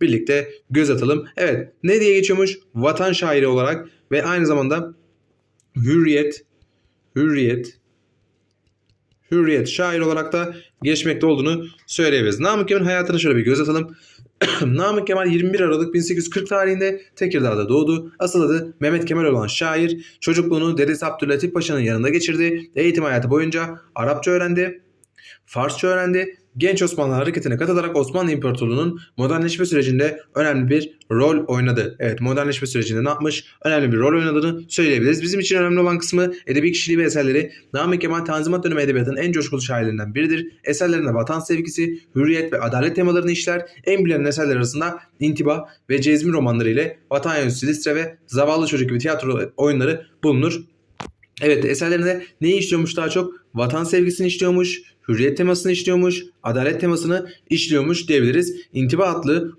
birlikte göz atalım. Evet ne diye geçiyormuş? Vatan şairi olarak ve aynı zamanda hürriyet, hürriyet, hürriyet şair olarak da geçmekte olduğunu söyleyebiliriz. Namık Kemal'in hayatına şöyle bir göz atalım. Namık Kemal 21 Aralık 1840 tarihinde Tekirdağ'da doğdu. Asıl adı Mehmet Kemal olan şair. Çocukluğunu dedesi Abdülatif Paşa'nın yanında geçirdi. Eğitim hayatı boyunca Arapça öğrendi. Farsça öğrendi. Genç Osmanlı hareketine katılarak Osmanlı İmparatorluğu'nun modernleşme sürecinde önemli bir rol oynadı. Evet modernleşme sürecinde ne yapmış? Önemli bir rol oynadığını söyleyebiliriz. Bizim için önemli olan kısmı edebi kişiliği ve eserleri. Namık Kemal Tanzimat dönemi edebiyatının en coşkulu şairlerinden biridir. Eserlerinde vatan sevgisi, hürriyet ve adalet temalarını işler. En bilinen eserler arasında İntiba ve Cezmi romanları ile Vatan Yönüsü Listre ve Zavallı Çocuk gibi tiyatro oyunları bulunur. Evet eserlerinde neyi işliyormuş daha çok? Vatan sevgisini işliyormuş, hürriyet temasını işliyormuş, adalet temasını işliyormuş diyebiliriz. İntiba adlı